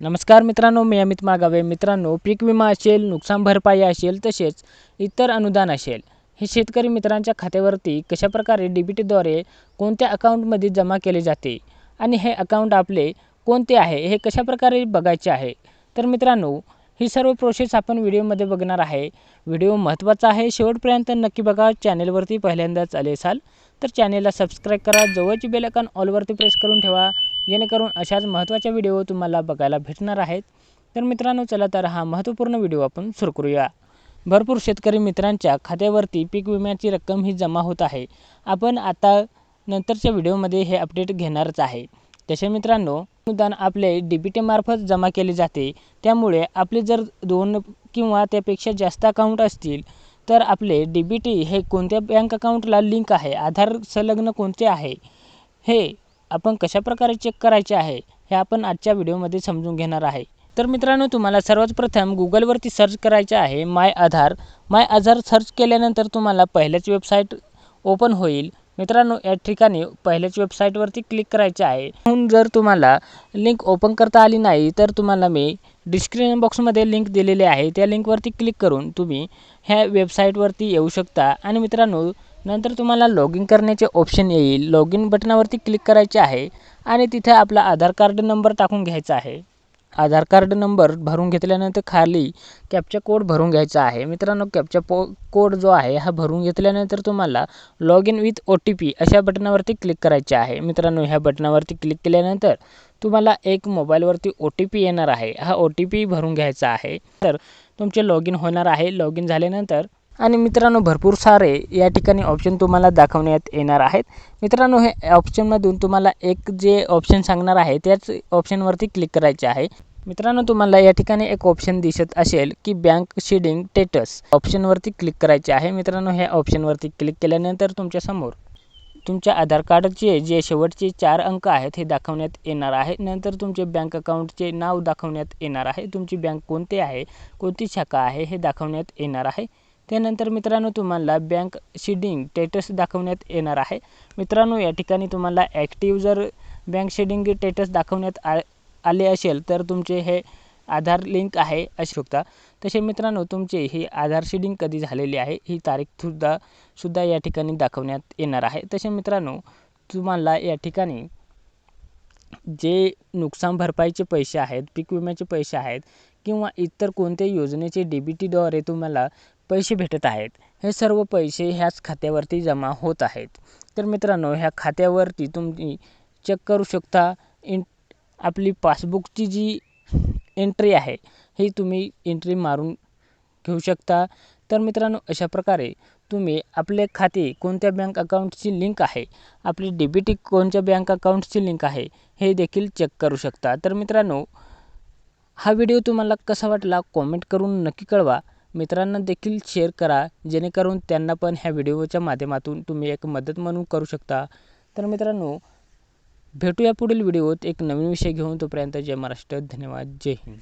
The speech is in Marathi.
नमस्कार मित्रांनो मी अमित मागावे. मित्रांनो पीक विमा असेल नुकसान भरपाई असेल तसेच इतर अनुदान असेल हे शेतकरी मित्रांच्या खात्यावरती कशाप्रकारे डी बी टीद्वारे कोणत्या अकाउंटमध्ये जमा केले जाते आणि हे अकाउंट आपले कोणते आहे हे कशाप्रकारे बघायचे आहे? तर मित्रांनो ही सर्व प्रोसेस आपण व्हिडिओमध्ये बघणार आहे. व्हिडिओ महत्त्वाचा आहे. शेवटपर्यंत नक्की बघा. चॅनेलवरती पहिल्यांदाच आले असाल तर चॅनेलला सबस्क्राईब करा. जवळची बेल अकाउंट ऑलवरती प्रेस करून ठेवा. जेणेकरून अशाच महत्त्वाच्या व्हिडिओ तुम्हाला बघायला भेटणार आहेत. तर मित्रांनो चला तर हा महत्त्वपूर्ण व्हिडिओ आपण सुरू करूया. भरपूर शेतकरी मित्रांच्या खात्यावरती पीक विम्याची रक्कम ही जमा होत आहे. आपण आता नंतरच्या व्हिडिओमध्ये हे अपडेट घेणारच आहे. तसे मित्रांनो अनुदान आपले डी बी टीमार्फत जमा केले जाते. त्यामुळे आपले जर दोन किंवा त्यापेक्षा जास्त अकाउंट असतील तर आपले डी बी टी हे कोणत्या बँक अकाउंटला लिंक आहे? आधार संलग्न कोणते आहे? हे आपण कशाप्रकारे चेक करायचे आहे हे आपण आजच्या व्हिडिओमध्ये समजून घेणार आहे. तर मित्रांनो तुम्हाला सर्वात प्रथम गुगलवरती सर्च करायचे आहे माय आधार माय आधार सर्च केल्यानंतर तुम्हाला पहिल्याच वेबसाईट ओपन होईल. मित्रांनो या ठिकाणी पहिल्याच वेबसाईटवरती क्लिक करायचे आहे. म्हणून जर तुम्हाला लिंक ओपन करता आली नाही तर तुम्हाला मी डिस्क्रिप्शन बॉक्समध्ये लिंक दिलेली आहे. त्या लिंकवरती क्लिक करून तुम्ही ह्या वेबसाईटवरती येऊ शकता. आणि मित्रांनो नंतर तुम्हाला लॉग इन करण्याचे ऑप्शन येईल. लॉग इन बटनावरती क्लिक करायचे आहे आणि तिथे आपला आधार कार्ड नंबर टाकून घ्यायचा आहे. आधार कार्ड नंबर भरून घेतल्यानंतर खाली कॅपचा कोड भरून घ्यायचा आहे. मित्रांनो कॅपचा पो कोड जो आहे हा भरून घेतल्यानंतर तुम्हाला log in with O T P अशा बटनावरती क्लिक करायचे आहे. मित्रांनो ह्या बटनावरती क्लिक केल्यानंतर तुम्हाला एक मोबाईलवरती ओ टी पी येणार आहे. हा ओ टी पी भरून घ्यायचा आहे. तर तुमचे लॉग इन होणार आहे. लॉग इन झाल्यानंतर आणि मित्रांनो भरपूर सारे या ठिकाणी ऑप्शन तुम्हाला दाखवण्यात येणार आहेत. मित्रांनो हे ऑप्शनमधून तुम्हाला एक जे ऑप्शन सांगणार आहे त्याच ऑप्शनवरती क्लिक करायचे आहे. मित्रांनो तुम्हाला या ठिकाणी एक ऑप्शन दिसत असेल की बँक शेडिंग टेटस ऑप्शनवरती क्लिक करायचे आहे. मित्रांनो ह्या ऑप्शनवरती क्लिक केल्यानंतर तुमच्यासमोर तुमच्या आधार कार्डचे जे शेवटचे चार अंक आहेत हे दाखवण्यात येणार आहे. नंतर तुमचे बँक अकाउंटचे नाव दाखवण्यात येणार आहे. तुमची बँक कोणती आहे कोणती शाखा आहे हे दाखवण्यात येणार आहे. त्यानंतर मित्रांनो तुम्हाला बँक शेडिंग टेटस दाखवण्यात येणार आहे. मित्रांनो या ठिकाणी तुम्हाला ॲक्टिव्ह जर बँक शेडिंग टेटस दाखवण्यात आ आले असेल तर तुमचे हे आधार लिंक आहे असू शकता तसे मित्रांनो तुमचे ही आधार शेडिंग कधी झालेली आहे ही तारीखसुद्धा सुद्धा या ठिकाणी दाखवण्यात येणार आहे. तसे मित्रांनो तुम्हाला या ठिकाणी जे नुकसान भरपाईचे पैसे आहेत पीक विम्याचे पैसे आहेत किंवा इतर कोणत्याही योजनेचे डी बी टीद्वारे तुम्हाला पैसे भेटत आहेत. हे सर्व पैसे ह्याच खात्यावरती जमा होत आहेत. तर मित्रांनो ह्या खात्यावरती तुम्ही चेक करू शकता. इन आपली पासबुकची जी एंट्री आहे ही तुम्ही एंट्री मारून घेऊ शकता. तर मित्रांनो अशा प्रकारे तुम्ही आपले खाते कोणत्या बँक अकाउंटची लिंक आहे आपली डी कोणत्या बँक अकाउंटची लिंक आहे हे देखील चेक करू शकता. तर मित्रांनो हा व्हिडिओ तुम्हाला कसा वाटला कॉमेंट करून नक्की कळवा. मित्रांना देखील शेअर करा जेणेकरून त्यांना पण ह्या व्हिडिओच्या माध्यमातून तुम्ही एक मदत म्हणून करू शकता. तर मित्रांनो भेटूया पुढील व्हिडिओत एक नवीन विषय घेऊन. तोपर्यंत जय महाराष्ट्र धन्यवाद जय हिंद.